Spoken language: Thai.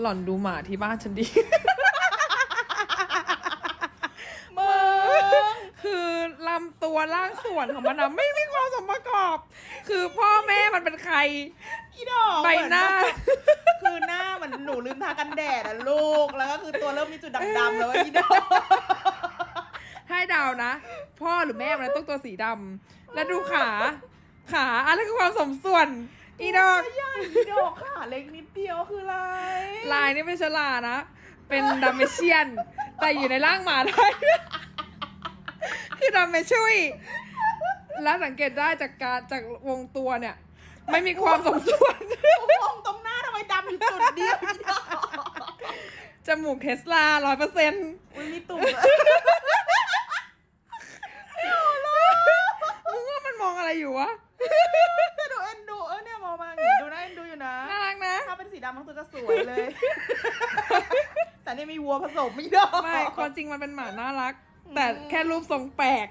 หล่อนดูหมาที่บ้านฉันดี มึงคือลำตัวร่างส่วนของมันนะไม่มีความสมประกอบ คือพ่อแม่มันเป็นใคร อีดอกใบหน้า คือหน้าเหมือนหนูลืมทากันแดดอะลูก แล้วก็คือตัวเริ่มมีจุดดำๆแล้วอะอีดอกให้เดาวนะ พ่อหรือแม่มันต้องตัวสีดำแล้วดูขา ขาอะไรคือความสมส่วน อีดอก ใหญ่อีดอกค่ะเล็กนิดเดียวคืออะไร ลายนี่ไม่ฉลาดนะ เป็นดัมเมเชียน แต่อยู่ในร่างหมาได้ คือดัมเมชุยแล้วสังเกตได้จากการจากวงตัวเนี่ย ไม่มีความสมส่วน มองตรงหน้าทำไมดำอยู่จุดเดียวอีดอกจมูกเทสลาร้อยเปอร์เซ็นต์อุ้ยมีตุ่มมึงว่ามันมองอะไรอยู่วะแต่ดูเอ็นดูเออเนี่ยมองมาอย่างงี้ ดำมันตัวจะสวยเลย แต่นี่มีวัวผสมไม่ดอกไม่ความจริงมันเป็นหมาน่ารัก แต่แค่รูปทรงแปลก